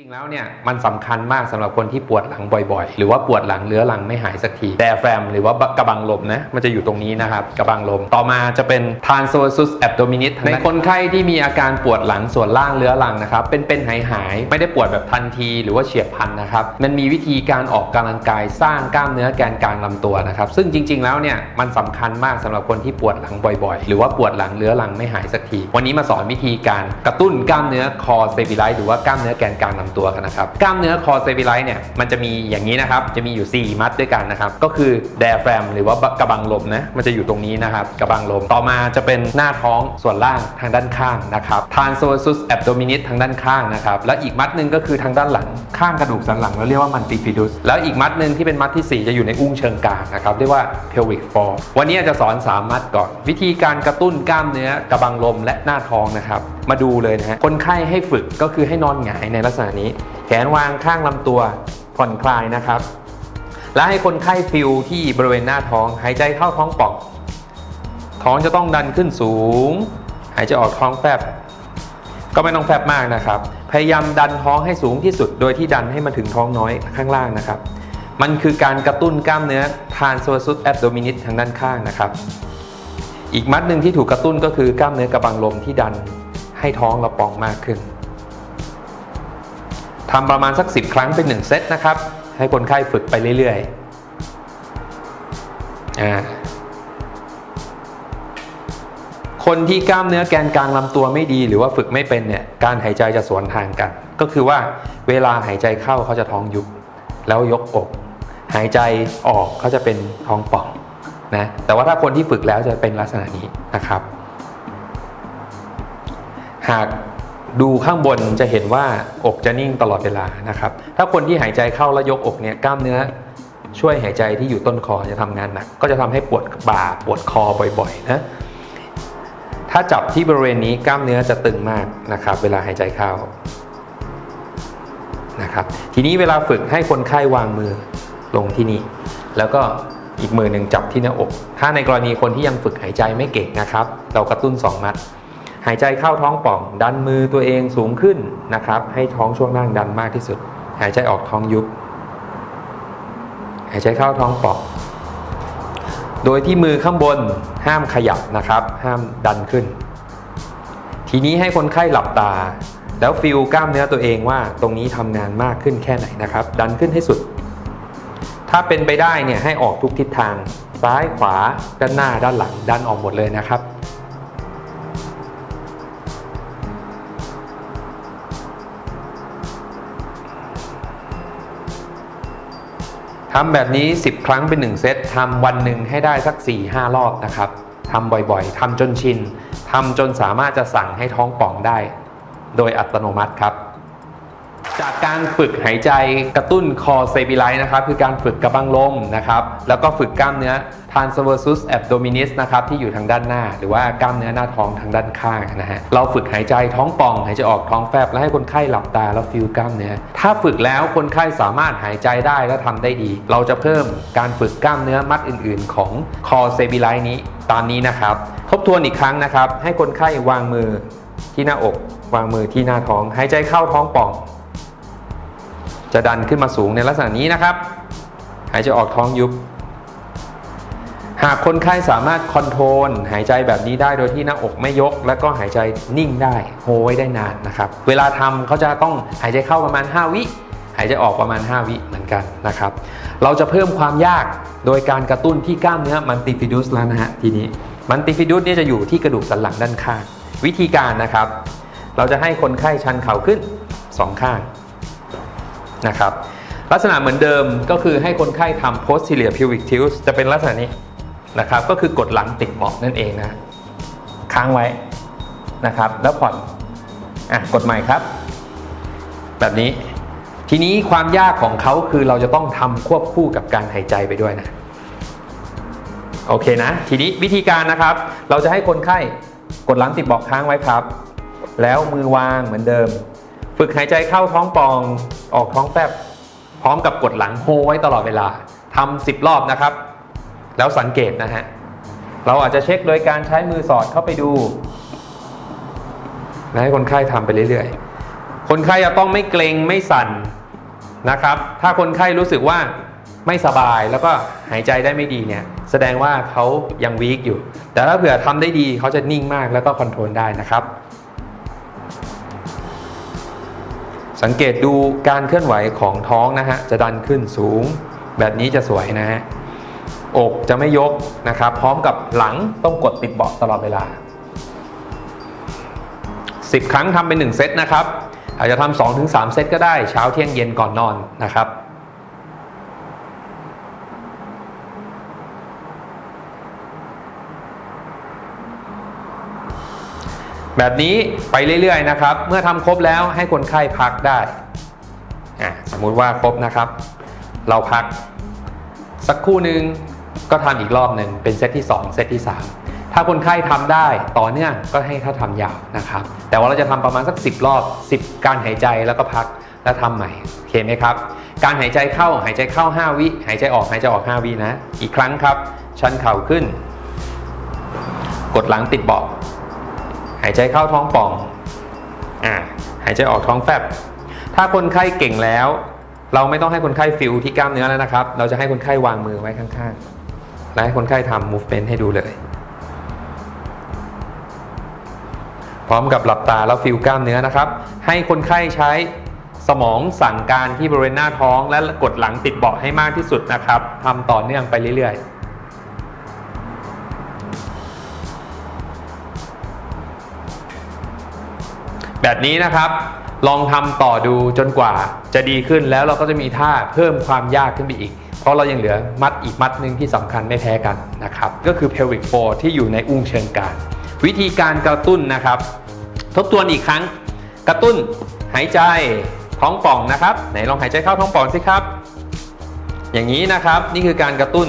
จริงๆแล้วเนี่ยมันสำคัญมากสำหรับคนที่ปวดหลังบ่อยๆ หรือว่าปวดหลังเรื้อรังไม่หายสักทีแต่แฟมหรือว่ากระบังลมนะมันจะอยู่ตรงนี้นะครับกระบังลม ต่อมาจะเป็น transversus abdominis ในคนไข้ที่มีอาการปวดหลังส่วนล่างเรื้อรังนะครับเป็นเป็นหายหายๆไม่ได้ปวดแบบทันที หรือว่าเฉียบพลันนะครับมันมีวิธีการออกกำลังกายสร้างกล้ามเนื้อแกนกลางลำตัวนะครับซึ่งจริง ๆแล้วเนี่ยมันสำคัญมากสำหรับคนที่ปวดหลังบ่อยๆ หรือว่าปวดหลังเรื้อรังไม่หายสักที วันนี้มาสอนวิธีการกระตุ้นกล้ามเนื้อคอเซบิไลหรือว่ากล้ามเนื้อแกนกลางลำตัวกันนะครับ กล้ามเนื้อคอเซบิไลท์เนี่ยมันจะมีอย่างนี้นะครับ จะมีอยู่ 4 มัดด้วยกันนะครับ ก็คือไดแฟรมหรือว่ากระบังลมนะ มันจะอยู่ตรงนี้นะครับ กระบังลม ต่อมาจะเป็นหน้าท้องส่วนล่างทางด้านข้างนะครับ transversus abdominis ทางด้านข้างนะครับ แล้วอีกมัดหนึ่งก็คือทางด้านหลัง ข้างกระดูกสันหลังเราเรียกว่า multifidus แล้วอีกมัดหนึ่งที่เป็นมัดทีสี่ 4 จะอยู่ในอุ้งเชิงกรานนะครับ เรียกว่า pelvic floor วันนี้จะสอน 3 มัดก่อน วิธีการกระตุ้นกล้ามเนื้อกระบังลมและหน้าท้องนะครับ มาดูเลยนะฮะ คนไข้ให้ฝึกก็คือให้นอนหงายในลักษณะนี้แขนวางข้างลำตัวผ่อนคลายนะครับ และให้คนไข้ฟิลที่บริเวณหน้าท้อง หายใจเข้าท้องป่อง ท้องจะต้องดันขึ้นสูง หายใจออกท้องแฟบ ก็ไม่ต้องแฟบมากนะครับ พยายามดันท้องให้สูงที่สุด โดยที่ดันให้มันถึงท้องน้อยข้างล่างนะครับ มันคือการกระตุ้นกล้ามเนื้อ transversus abdominis ทางด้านข้างนะครับอีกมัดหนึ่งที่ถูกกระตุ้นก็คือกล้ามเนื้อกระบังลมที่ดันให้ท้องเราป่องมากขึ้น ทำประมาณสัก 10 ครั้งเป็น 1 เซตนะครับ ให้คนไข้ฝึกไปเรื่อยๆ คนที่กล้ามเนื้อแกนกลางลำตัวไม่ดี หรือว่าฝึกไม่เป็นเนี่ยการหายใจจะสวนทางกัน ก็คือว่าเวลาหายใจเข้าเขาจะท้องยุบแล้วยกอก หายใจออกเขาจะเป็นท้องป่องนะแต่ว่าถ้าคนที่ฝึกแล้วจะเป็นลักษณะนี้นะครับ หาก ดูข้างบนจะเห็นว่าอกจะนิ่งตลอดเวลานะครับ ถ้าคนที่หายใจเข้าแล้วยกอกเนี่ยกล้ามเนื้อช่วยหายใจที่อยู่ต้นคอจะทำงานหนักก็จะทำให้ปวดบ่าปวดคอบ่อยๆนะถ้าจับที่บริเวณนี้กล้ามเนื้อจะตึงมากนะครับ เวลาหายใจเข้านะครับ ทีนี้เวลาฝึกให้คนไข้วางมือลงที่นี่แล้วก็อีกมือหนึ่งจับที่หน้าอก ถ้าในกรณีคนที่ยังฝึกหายใจไม่เก่งนะครับ เรากระตุ้น 2 มัด หายใจเข้าท้องป่อง ดันมือตัวเองสูงขึ้นนะครับ ให้ท้องช่วงล่างดันมากที่สุด หายใจออกท้องยุบ หายใจเข้าท้องป่อง โดยที่มือข้างบนห้ามขยับนะครับ ห้ามดันขึ้น ทีนี้ให้คนไข้หลับตา แล้วฟิลกล้ามเนื้อตัวเองว่าตรงนี้ทำงานมากขึ้นแค่ไหนนะครับ ดันขึ้นให้สุด ถ้าเป็นไปได้เนี่ยให้ออกทุกทิศทาง ซ้ายขวาด้านหน้าด้านหลังดันออกหมดเลยนะครับ ทำแบบนี้ 10 ครั้งเป็น 1 เซตทำวันหนึ่งให้ได้สัก 4-5 รอบนะครับทำบ่อยๆทำจนชินทำจนสามารถจะสั่งให้ท้องป่องได้ โดยอัตโนมัติครับ จากการฝึกหายใจกระตุ้นคอเซบิไลนะครับคือการฝึกกระบังลมนะครับแล้วก็ฝึกกล้ามเนื้อ transversus abdominis นะครับที่อยู่ทางด้านหน้า หรือว่ากล้ามเนื้อหน้าท้องทางด้านข้างนะฮะเราฝึกหายใจท้องป่อง หายใจออกท้องแฟบแล้วให้คนไข้หลับตาแล้วฟิลกล้ามเนื้อถ้าฝึกแล้วคนไข้สามารถหายใจได้และทำได้ดี เราจะเพิ่มการฝึกกล้ามเนื้อมัดอื่น ๆ ของคอเซบิไลนี้ตามนี้นะครับ ทบทวนอีกครั้งนะครับ ให้คนไข้วางมือที่หน้าอก วางมือที่หน้าท้อง หายใจเข้าท้องป่อง จะดันขึ้นมาสูงในลักษณะนี้นะครับ หายใจออกท้องยุบ หากคนไข้สามารถคอนโทรลหายใจแบบนี้ได้โดยที่หน้าอกไม่ยก และก็หายใจนิ่งได้โฮไว้ได้นานนะครับ เวลาทำเขาจะต้องหายใจเข้าประมาณ 5 วิหายใจออกประมาณ 5 วิเหมือนกันนะครับ เราจะเพิ่มความยากโดยการกระตุ้นที่กล้ามเนื้อมันติฟิดุสแล้วนะฮะทีนี้มันติฟิดุสเนี่ยจะอยู่ที่กระดูกสันหลังด้านข้าง วิธีการนะครับ เราจะให้คนไข้ชันเข่าขึ้นสองข้าง นะครับลักษณะเหมือนเดิมก็คือให้คนไข้ทำ posterior pelvic tilt จะเป็นลักษณะนี้นะครับก็คือกดหลังติดเบาะนั่นเองนะค้างไว้นะครับแล้วผ่อนอะกดใหม่ครับ แบบนี้ทีนี้ความยากของเขาคือเราจะต้องทำควบคู่กับการหายใจไปด้วยนะโอเคนะ ทีนี้วิธีการนะครับ เราจะให้คนไข้กดหลังติดบาะค้างไว้ครับ แล้วมือวางเหมือนเดิม ฝึกหายใจเข้าท้องปองออกท้องแฟบพร้อมกับกดหลังโฮไว้ตลอดเวลาทำสิบรอบนะครับ แล้วสังเกตนะฮะ เราอาจจะเช็คโดยการใช้มือสอดเข้าไปดูและให้คนไข้ทำไปเรื่อยๆ คนไข้จะต้องไม่เกรงไม่สั่นนะครับ ถ้าคนไข้รู้สึกว่าไม่สบายแล้วก็หายใจได้ไม่ดีเนี่ยแสดงว่าเขายังวีกอยู่ แต่ถ้าเผื่อทำได้ดีเขาจะนิ่งมากแล้วก็คอนโทรลได้นะครับ สังเกตดูการเคลื่อนไหวของท้องนะฮะจะดันขึ้นสูง แบบนี้จะสวยนะฮะอกจะไม่ยกนะครับ พร้อมกับหลังต้องกดติดเบาะตลอดเวลา 10 ครั้งทำเป็น 1 เซตนะครับ อาจจะทำ2ถึง3เซตก็ได้เช้าเที่ยงเย็นก่อนนอนนะครับ แบบนี้ไปเรื่อยๆนะครับ เมื่อทำครบแล้วให้คนไข้พักได้ สมมุติว่าครบนะครับ เราพัก สักครู่หนึ่งก็ทำอีกรอบหนึ่งเป็นเซตที่ 2 เซตที่ 3 ถ้าคนไข้ทำได้ต่อเนื่องก็ให้เขาทำยาวนะครับ แต่ว่าเราจะทำประมาณสัก 10 รอบ 10 การหายใจแล้วก็พักแล้วทำใหม่โอเคไหมครับ การหายใจเข้าหายใจเข้า 5 วิ หายใจออกหายใจออก 5 วินะ อีกครั้งครับ ชันเข่าขึ้น กดหลังติดเบาะ หายใจเข้าท้องป่องอ่าหายใจออกท้องแฟบ ถ้าคนไข้เก่งแล้ว เราไม่ต้องให้คนไข้ฟิลที่กล้ามเนื้อแล้วนะครับ เราจะให้คนไข้วางมือไว้ข้างๆ และให้คนไข้ทำ movement ให้ดูเลย พร้อมกับหลับตาแล้วฟิลกล้ามเนื้อนะครับ ให้คนไข้ใช้สมองสั่งการที่บริเวณหน้าท้อง และกดหลังติดเบาะให้มากที่สุดนะครับทำต่อเนื่องไปเรื่อยๆ แบบนี้นะครับ ลองทำต่อดูจนกว่าจะดีขึ้นแล้วเราก็จะมีท่าเพิ่มความยากขึ้นไปอีก เพราะเรายังเหลือมัดอีกมัดหนึ่งที่สำคัญไม่แพ้กันนะครับ ก็คือ pelvic floor ที่อยู่ในอุ้งเชิงกรานวิธีการกระตุ้นนะครับ ทบทวนอีกครั้ง กระตุ้นหายใจท้องป่องนะครับ ไหนลองหายใจเข้าท้องป่องสิครับ อย่างนี้นะครับนี่คือการกระตุ้น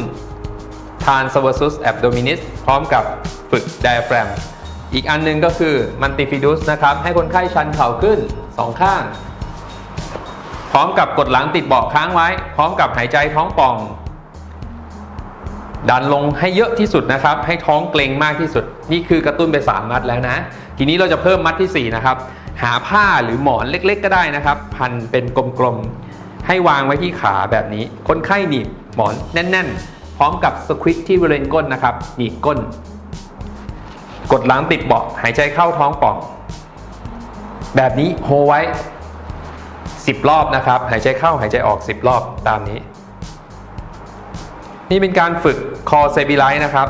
transversus abdominis พร้อมกับฝึก diaphragm อีกอันหนึงก็คือ multifidus นะครับ ให้คนไข้ชันเข่าขึ้นสองข้าง พร้อมกับกดหลังติดเบาะค้างไว้ พร้อมกับหายใจท้องป่อง ดันลงให้เยอะที่สุดนะครับ ให้ท้องเกร็งมากที่สุด นี่คือกระตุ้นไป 3 มัดแล้วนะ ทีนี้เราจะเพิ่มมัดที่ 4 นะครับ หาผ้าหรือหมอนเล็ก ๆ ก็ได้นะครับ พันเป็นกลมๆ ให้วางไว้ที่ขาแบบนี้ คนไข้หนีบหมอนแน่น ๆ พร้อมกับสควิตที่บริเวณก้นนะครับหนีบก้น กดหลังติดเบาะหายใจเข้าท้องป่อง แบบนี้โฮไว้ 10 รอบนะครับ หายใจเข้าหายใจออก 10 รอบตามนี้ นี่เป็นการฝึกคอเซบิไลท์นะครับ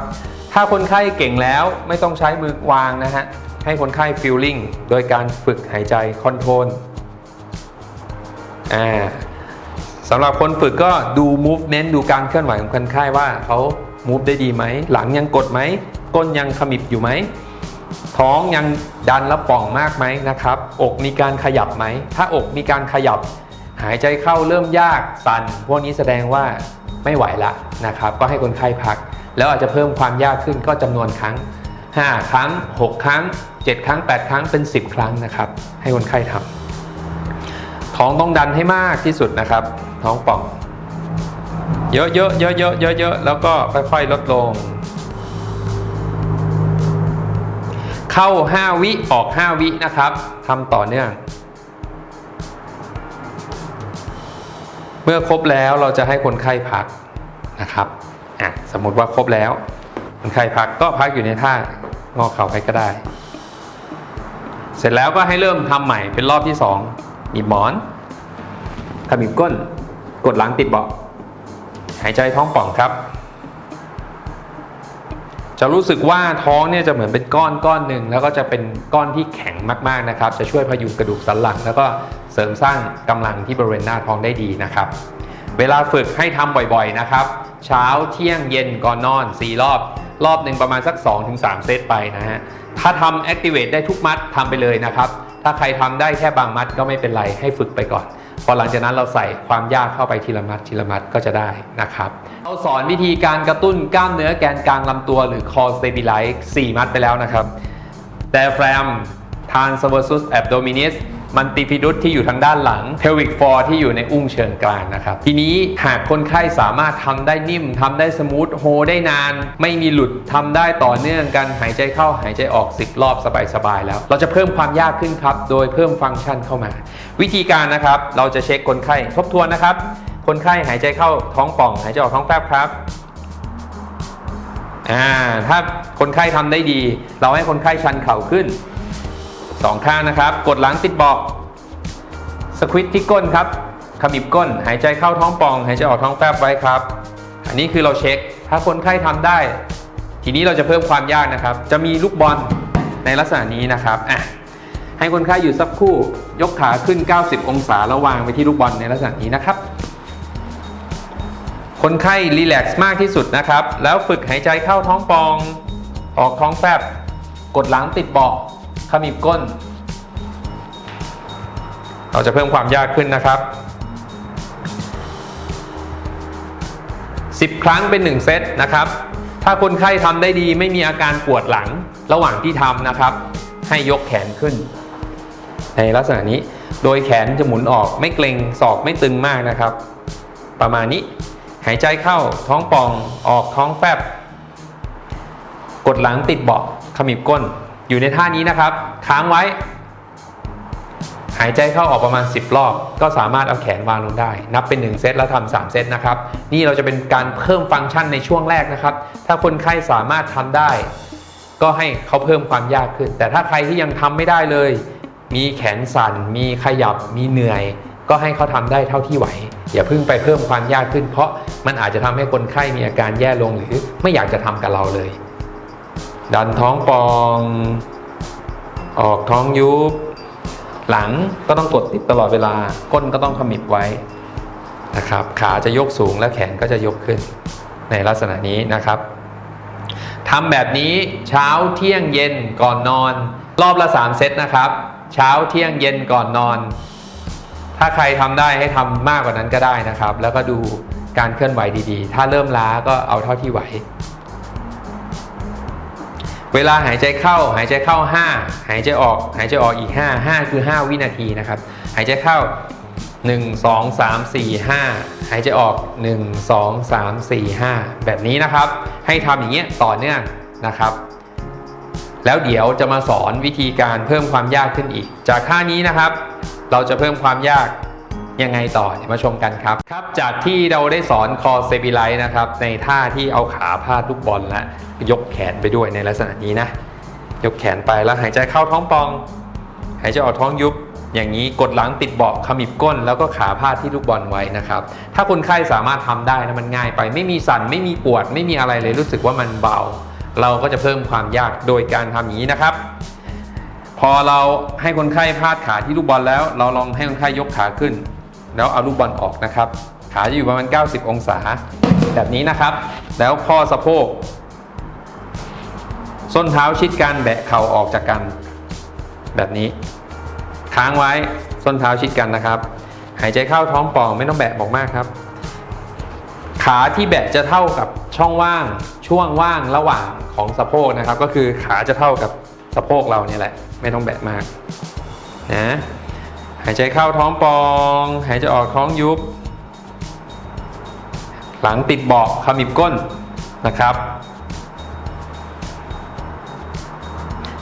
ถ้าคนไข้เก่งแล้วไม่ต้องใช้มือวางนะฮะ ให้คนไข้ฟิลลิ่งโดยการฝึกหายใจคอนโทรลอ่าสำหรับคนฝึกก็ดู movement ดูการเคลื่อนไหวของคนไข้ว่าเขา move ได้ดีไหม หลังยังกดไหม ก้นยังขมิบอยู่ไหม ท้องยังดันและป่องมากไหมนะครับ อกมีการขยับไหม ถ้าอกมีการขยับ หายใจเข้าเริ่มยากสั่น พวกนี้แสดงว่าไม่ไหวละนะครับ ก็ให้คนไข้พัก แล้วอาจจะเพิ่มความยากขึ้นก็จำนวนครั้ง 5 ครั้ง 6 ครั้ง 7 ครั้ง 8 ครั้งเป็น 10 ครั้งนะครับ ให้คนไข้ทำท้องต้องดันให้มากที่สุดนะครับ ท้องป่อง เยอะๆเยอะๆเยอะๆเยอะๆแล้วก็ค่อยๆลดลง เข้า 5 วิออก 5 วินะครับทำต่อเนื่อง เมื่อครบแล้วเราจะให้คนไข้พักนะครับอะสมมติว่าครบแล้ว คนไข้พักก็พักอยู่ในท่างอเข่าไปก็ได้ เสร็จแล้วก็ให้เริ่มทำใหม่เป็นรอบที่2หยิบหมอนขมิบก้น กดหลังติดเบาะหายใจท้องป่องครับ จะรู้สึกว่าท้องเนี่ยจะเหมือนเป็นก้อนก้อนหนึ่งแล้วก็จะเป็นก้อนที่แข็งมากๆนะครับ จะช่วยพยุงกระดูกสันหลัง แล้วก็เสริมสร้างกำลังที่บริเวณหน้าท้องได้ดีนะครับ เวลาฝึกให้ทำบ่อยๆนะครับ เช้าเที่ยงเย็นก่อนนอน 4 รอบ รอบหนึ่งประมาณสัก 2-3 เซตไปนะฮะถ้าทำ activate ได้ทุกมัดทำไปเลยนะครับ ถ้าใครทำได้แค่บางมัดก็ไม่เป็นไรให้ฝึกไปก่อน พอหลังจากนั้นเราใส่ความยากเข้าไปทีละมัดทีละมัดก็จะได้นะครับเราสอนวิธีการกระตุ้นกล้ามเนื้อแกนกลางลำตัวหรือ core stabilize 4 มัดไปแล้วนะครับ diaphragm transversus abdominis มันติฟิดุสที่อยู่ทางด้านหลัง pelvic floor ที่อยู่ในอุ้งเชิงกรานนะครับ ทีนี้หากคนไข้สามารถทำได้นิ่มทำได้สมูทโฮได้นาน ไม่มีหลุดทำได้ต่อเนื่องกันหายใจเข้าหายใจออก 10 รอบสบายๆแล้ว เราจะเพิ่มความยากขึ้นครับ โดยเพิ่มฟังก์ชันเข้ามา วิธีการนะครับ เราจะเช็คคนไข้ทบทวนนะครับ คนไข้หายใจเข้าท้องป่อง หายใจออกท้องแฟบครับอ่าถ้าคนไข้ทำได้ดี เราให้คนไข้ชันเข่าขึ้น สองข้างนะครับ กดหลังติดเบาะสควิตที่ก้นครับขมิบก้น หายใจเข้าท้องป่อง หายใจออกท้องแฟบไว้ครับ อันนี้คือเราเช็ค ถ้าคนไข้ทำได้ ทีนี้เราจะเพิ่มความยากนะครับ จะมีลูกบอลในลักษณะนี้นะครับอะให้คนไข้อยู่สักครู่ ยกขาขึ้น 90 องศาแล้ววางไปที่ลูกบอลในลักษณะนี้นะครับ คนไข้รีแลกซ์มากที่สุดนะครับ แล้วฝึกหายใจเข้าท้องปอง ออกท้องแฟบ กดหลังติดเบาะ ขมิบก้น เราจะเพิ่มความยากขึ้นนะครับ 10 ครั้งเป็น 1 เซตนะครับ ถ้าคนไข้ทำได้ดีไม่มีอาการปวดหลังระหว่างที่ทำนะครับ ให้ยกแขนขึ้น ในลักษณะนี้โดยแขนจะหมุนออกไม่เกร็งศอกไม่ตึงมากนะครับ ประมาณนี้หายใจเข้าท้องป่องออกท้องแฟบ กดหลังติดเบาะขมิบก้น อยู่ในท่านี้นะครับ ค้างไว้ หายใจเข้าออกประมาณ 10 รอบ ก็สามารถเอาแขนวางลงได้ นับเป็น 1 เซตแล้วทำ3เซตนะครับ นี่เราจะเป็นการเพิ่มฟังก์ชันในช่วงแรกนะครับ ถ้าคนไข้สามารถทำได้ ก็ให้เขาเพิ่มความยากขึ้น แต่ถ้าใครที่ยังทำไม่ได้เลย มีแขนสั่น มีขยับ มีเหนื่อยก็ให้เขาทำได้เท่าที่ไหว อย่าเพิ่งไปเพิ่มความยากขึ้น เพราะมันอาจจะทำให้คนไข้มีอาการแย่ลงหรือไม่อยากจะทำกับเราเลย ดันท้องปอง ออกท้องยุบ หลังก็ต้องกดติดตลอดเวลา ก้นก็ต้องขมิบไว้นะครับ ขาจะยกสูงและแขนก็จะยกขึ้น ในลักษณะนี้นะครับทำแบบนี้เช้าเที่ยงเย็นก่อนนอน รอบละ 3 เซตนะครับ เช้าเที่ยงเย็นก่อนนอน ถ้าใครทำได้ให้ทำมากกว่านั้นก็ได้นะครับ แล้วก็ดูการเคลื่อนไหวดีๆ ถ้าเริ่มล้าก็เอาเท่าที่ไหว เวลาหายใจเข้าหายใจเข้า 5 หายใจออก หายใจออกอีก 5 5 คือ 5 วินาทีนะครับ หายใจเข้า 1 2 3 4 5 หายใจออก 1 2 3 4 5 แบบนี้นะครับ ให้ทำอย่างเงี้ยต่อเนื่องนะครับ แล้วเดี๋ยวจะมาสอนวิธีการเพิ่มความยากขึ้นอีก จากท่านี้นะครับ เราจะเพิ่มความยาก ยังไงต่อเดี๋ยวมาชมกันครับครับ จากที่เราได้สอนคอเซบิไลนะครับ ในท่าที่เอาขาพาดลูกบอลและยกแขนไปด้วยในลักษณะนี้นะ ยกแขนไปแล้วหายใจเข้าท้องปอง หายใจออกท้องยุบ อย่างนี้กดหลังติดเบาะขมิบก้น แล้วก็ขาพาดที่ลูกบอลไว้นะครับ ถ้าคนไข้สามารถทำได้นะมันง่ายไป ไม่มีสั่นไม่มีปวด ไม่มีอะไรเลยรู้สึกว่ามันเบา เราก็จะเพิ่มความยากโดยการทำอย่างนี้นะครับพอเราให้คนไข้พาดขาที่ลูกบอลแล้ว เราลองให้คนไข้ยกขาขึ้น แล้วเอาลูกบอลออกนะครับ ขาจะอยู่ประมาณ 90 องศา แบบนี้นะครับ แล้วข้อสะโพก ส้นเท้าชิดกันแบะเข่าออกจากกัน แบบนี้ ค้างไว้ส้นเท้าชิดกันนะครับ หายใจเข้าท้องป่องไม่ต้องแบะบอกมากครับ ขาที่แบะจะเท่ากับช่องว่างช่วงว่างระหว่างของสะโพกนะครับ ก็คือขาจะเท่ากับสะโพกเราเนี่ยแหละ ไม่ต้องแบะมากนะ หายใจเข้าท้องปอง หายใจออกท้องยุบ หลังติดเบาะขมิบก้นนะครับ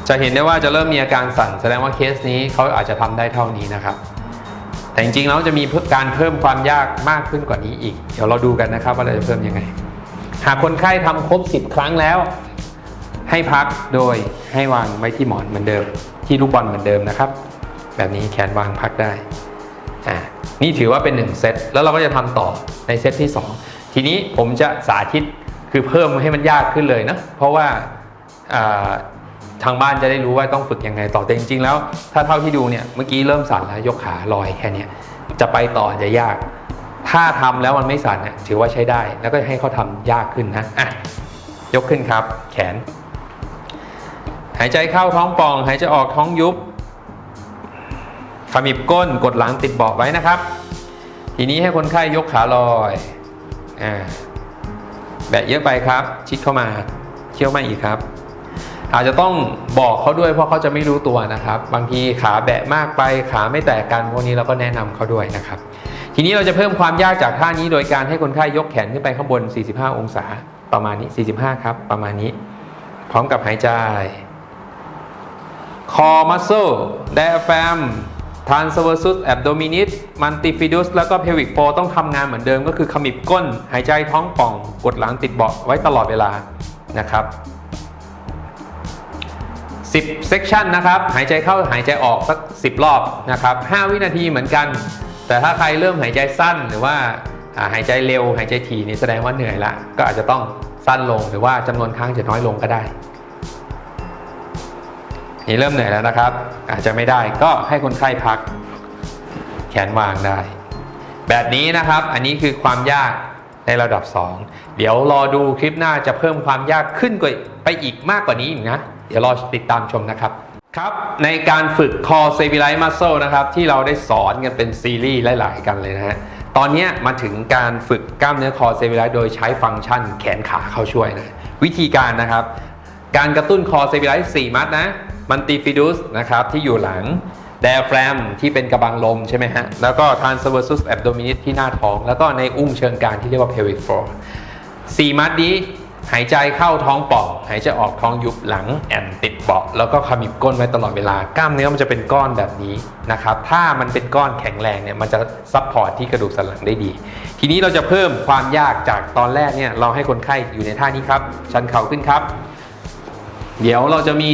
จะเห็นได้ว่าจะเริ่มมีอาการสั่น แสดงว่าเคสนี้เขาอาจจะทำได้เท่านี้นะครับ แต่จริงๆแล้วจะมีการเพิ่มความยากมากขึ้นกว่านี้อีก เดี๋ยวเราดูกันนะครับว่าเราจะเพิ่มยังไง หากคนไข้ทำครบ 10 ครั้งแล้ว ให้พักโดยให้วางไว้ที่หมอนเหมือนเดิม ที่ลูกบอลเหมือนเดิมนะครับ แบบนี้แขนวางพักได้อ่านี่ถือว่าเป็น 1 เซตแล้วเราก็จะทำต่อในเซตที่ 2 ทีนี้ผมจะสาธิตคือเพิ่มให้มันยากขึ้นเลยนะเพราะว่าทางบ้านจะได้รู้ว่าต้องฝึกยังไงต่อแต่จริงๆแล้ว ถ้าเท่าที่ดูเนี่ยเมื่อกี้เริ่มสั่นแล้วยกขาลอยแค่เนี้ยจะไปต่อจะยาก ถ้าทำแล้วมันไม่สั่นเนี่ยถือว่าใช้ได้ แล้วก็ให้เขาทำยากขึ้นนะอะยกขึ้นครับ แขน หายใจเข้าท้องป่อง หายใจออกท้องยุบ ขมิบก้นกดหลังติดเบาะไว้นะครับ ทีนี้ให้คนไข้ยกขาลอยอ่าแบะเยอะไปครับ ชิดเข้ามาเที่ยวมาอีกครับ อาจจะต้องบอกเขาด้วยเพราะเขาจะไม่รู้ตัวนะครับ บางทีขาแบะมากไปขาไม่แตกกันพวกนี้เราก็แนะนำเขาด้วยนะครับ ทีนี้เราจะเพิ่มความยากจากท่านี้โดยการให้คนไข้ยกแขนขึ้นไปข้างบน 45 องศาประมาณนี้ 45 ครับ ประมาณนี้ พร้อมกับหายใจ คอ muscle diaphragm transversus abdominis multifidus แล้วก็ pelvic floor ต้องทำงานเหมือนเดิมก็คือขมิบก้น หายใจท้องป่อง กดหลังติดเบาะไว้ตลอดเวลานะครับ10 section นะครับ หายใจเข้าหายใจออกสัก 10 รอบนะครับ 5 วินาทีเหมือนกัน แต่ถ้าใครเริ่มหายใจสั้นหรือว่าอ่าหายใจเร็ว หายใจถี่นี่แสดงว่าเหนื่อยละ ก็อาจจะต้องสั้นลงหรือว่าจำนวนครั้งจะน้อยลงก็ได้ นี่เริ่มเหนื่อยแล้วนะครับ อาจจะไม่ได้ก็ให้คนไข้พัก แขนวางได้ แบบนี้นะครับอันนี้คือความยากในระดับ 2 เดี๋ยวรอดูคลิปหน้าจะเพิ่มความยากขึ้นกว่าไปอีกมากกว่านี้อีกนะ เดี๋ยวรอติดตามชมนะครับ ครับ ในการฝึก core stabilize muscle นะครับ ที่เราได้สอนกันเป็นซีรีส์หลาย ๆ กันเลยนะฮะตอนเนี้ยมาถึงการฝึกกล้ามเนื้อ core stabilize โดยใช้ฟังก์ชันแขนขาเข้าช่วยนะ วิธีการนะครับ การกระตุ้น core stabilize 4 มัดนะ multifidus นะครับที่อยู่หลัง diaphragm ที่เป็นกระบังลมใช่ไหมฮะ แล้วก็ transversus abdominis ที่หน้าท้อง แล้วก็ในอุ้งเชิงกรานที่เรียกว่า pelvic floor สี่มัดนี้หายใจเข้าท้องป่อง หายใจออกท้องยุบหลังแอนติดเบาะแล้วก็ขมิบก้นไว้ตลอดเวลากล้ามเนื้อมันจะเป็นก้อนแบบนี้นะครับ ถ้ามันเป็นก้อนแข็งแรงเนี่ยมันจะซับพอร์ตที่กระดูกสันหลังได้ดี ทีนี้เราจะเพิ่มความยากจากตอนแรกเนี่ยเราให้คนไข้อยู่ในท่านี้ครับ ชันเข่าขึ้นครับ เดี๋ยวเราจะมี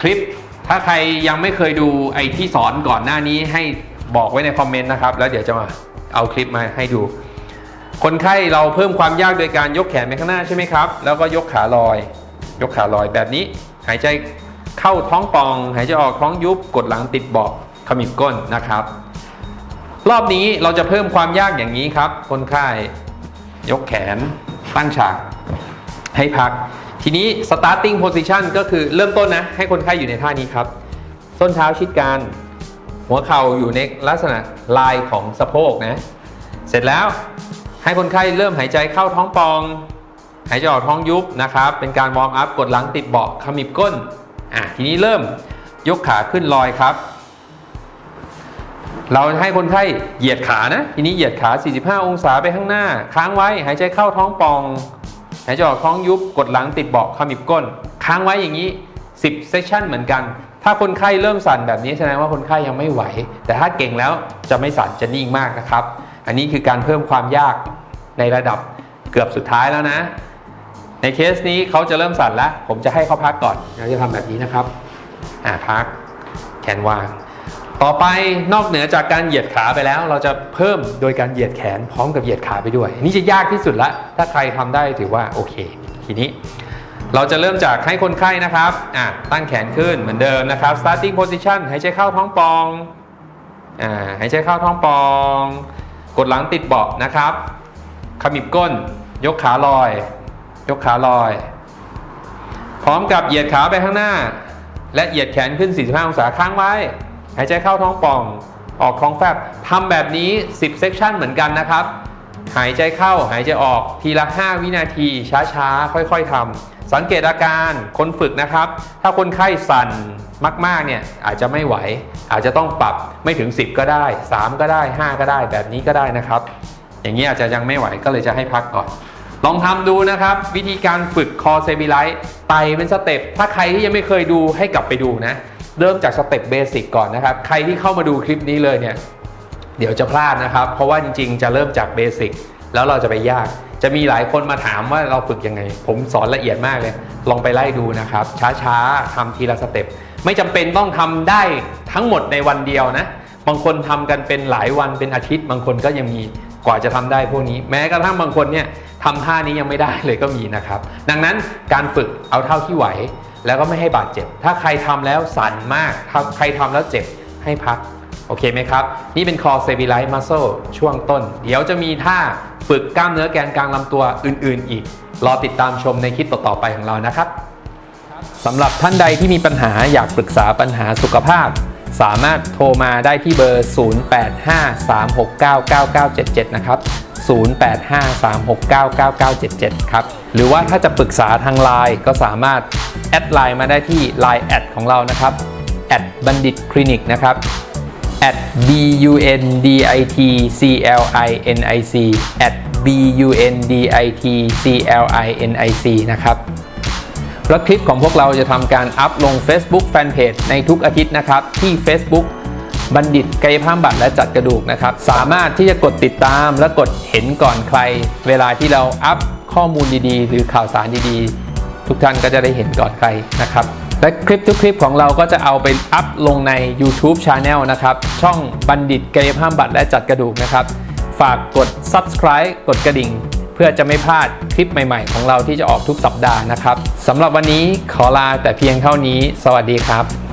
คลิป ถ้าใครยังไม่เคยดูไอ้ที่สอนก่อนหน้านี้ให้บอกไว้ในคอมเมนต์นะครับ แล้วเดี๋ยวจะมาเอาคลิปมาให้ดู คนไข้เราเพิ่มความยากโดยการยกแขนไปข้างหน้าใช่ไหมครับ แล้วก็ยกขาลอย ยกขาลอยแบบนี้ หายใจเข้าท้องป่อง หายใจออกท้องยุบ กดหลังติดเบาะขมิบก้นนะครับ รอบนี้เราจะเพิ่มความยากอย่างนี้ครับ คนไข้ยกแขนตั้งฉากให้พัก ทีนี้ starting position ก็คือเริ่มต้นนะ ให้คนไข้อยู่ในท่านี้ครับ ส้นเท้าชิดกัน หัวเข่าอยู่ในลักษณะลายของสะโพกนะ เสร็จแล้วให้คนไข้เริ่มหายใจเข้าท้องปอง หายใจออกท้องยุบนะครับ เป็นการวอร์มอัพกดหลังติดเบาะขมิบก้น อะ ทีนี้เริ่มยกขาขึ้นลอยครับ เราให้คนไข้เหยียดขานะ ทีนี้เหยียดขา 45 องศาไปข้างหน้า ค้างไว้หายใจเข้าท้องปอง หายใจออกท้องยุบกดหลังติดเบาะขมิบก้น ค้างไว้อย่างนี้ 10เซสชั่นเหมือนกัน ถ้าคนไข้เริ่มสั่นแบบนี้แสดงว่าคนไข้ยังไม่ไหว แต่ถ้าเก่งแล้วจะไม่สั่นจะนิ่งมากนะครับ อันนี้คือการเพิ่มความยากในระดับเกือบสุดท้ายแล้วนะ ในเคสนี้เขาจะเริ่มสั่นแล้ว ผมจะให้เขาพักก่อนเราจะทำแบบนี้นะครับอ่าพักแขนวาง ต่อไปนอกเหนือจากการเหยียดขาไปแล้ว เราจะเพิ่มโดยการเหยียดแขนพร้อมกับเหยียดขาไปด้วย นี่จะยากที่สุดละ ถ้าใครทำได้ถือว่าโอเค ทีนี้ เราจะเริ่มจากให้คนไข้นะครับอะตั้งแขนขึ้นเหมือนเดิมนะครับ starting position หายใจเข้าท้องปองอ่าหายใจเข้าท้องปอง กดหลังติดเบาะนะครับขมิบก้น ยกขาลอย ยกขาลอย พร้อมกับเหยียดขาไปข้างหน้า และเหยียดแขนขึ้น 45 องศาค้างไว้ หายใจเข้าท้องป่อง ออกท้องแฟบทำแบบนี้ 10 เซสชันเหมือนกันนะครับ หายใจเข้าหายใจออกทีละ 5 วินาที ช้าๆ ค่อยๆทำสังเกตอาการคนฝึกนะครับ ถ้าคนไข้สั่นมากๆเนี่ยอาจจะไม่ไหว อาจจะต้องปรับไม่ถึง 10 ก็ได้ 3 ก็ได้ 5 ก็ได้แบบนี้ก็ได้นะครับ อย่างนี้อาจจะยังไม่ไหวก็เลยจะให้พักก่อนลองทำดูนะครับ วิธีการฝึกคอเซบิไลท์ไต่เป็นสเต็ปถ้าใครที่ยังไม่เคยดูให้กลับไปดูนะ เริ่มจากสเต็ปเบสิกก่อนนะครับ ใครที่เข้ามาดูคลิปนี้เลยเนี่ย เดี๋ยวจะพลาดนะครับ เพราะว่าจริงๆ จะเริ่มจากเบสิกแล้วเราจะไปยาก จะมีหลายคนมาถามว่าเราฝึกยังไง ผมสอนละเอียดมากเลย ลองไปไล่ดูนะครับ ช้าๆทำทีละสเต็ป ไม่จำเป็นต้องทำได้ทั้งหมดในวันเดียวนะ บางคนทำกันเป็นหลายวันเป็นอาทิตย์ บางคนก็ยังมีกว่าจะทำได้พวกนี้ แม้กระทั่งบางคนเนี่ยทำท่านี้ยังไม่ได้เลยก็มีนะครับ ดังนั้นการฝึกเอาเท่าที่ไหว แล้วก็ไม่ให้บาดเจ็บ ถ้าใครทำแล้วสั่นมากถ้าใครทำแล้วเจ็บให้พัก โอเคไหมครับ นี่เป็น core stabilize muscle ช่วงต้น เดี๋ยวจะมีท่าฝึกกล้ามเนื้อแกนกลางลำตัวอื่น ๆ อีก รอติดตามชมในคลิปต่อ ๆ ไปของเรานะครับสำหรับท่านใดที่มีปัญหาอยากปรึกษาปัญหาสุขภาพ สามารถโทรมาได้ที่เบอร์ 0853699977 นะครับ 0853699977 ครับ หรือว่าถ้าจะปรึกษาทาง Line ก็สามารถแอดไลน์มาได้ที่ Line แอดของเรานะครับแอดบัณฑิตคลินิกนะครับ at b u n d i t c l i n i c at b u n d i t c l i n i c นะครับแล้วคลิปของพวกเราจะทำการอัพลง Facebook Fanpage ในทุกอาทิตย์นะครับ ที่ Facebook บัณฑิตกายภาพบัตรและจัดกระดูกนะครับ สามารถที่จะกดติดตามและกดเห็นก่อนใคร เวลาที่เราอัพ ข้อมูลดีๆ หรือข่าวสารดีๆ ทุกท่านก็จะได้เห็นก่อนใครนะครับ และคลิปทุกคลิปของเราก็จะเอาไปอัพลงใน YouTube Channel นะครับ ช่องบัณฑิตกายภาพบัตรและจัดกระดูกนะครับ ฝากกด subscribe กดกระดิ่ง เพื่อจะไม่พลาดคลิปใหม่ๆ ของเราที่จะออกทุกสัปดาห์นะครับสำหรับวันนี้ขอลาแต่เพียงเท่านี้ สวัสดีครับ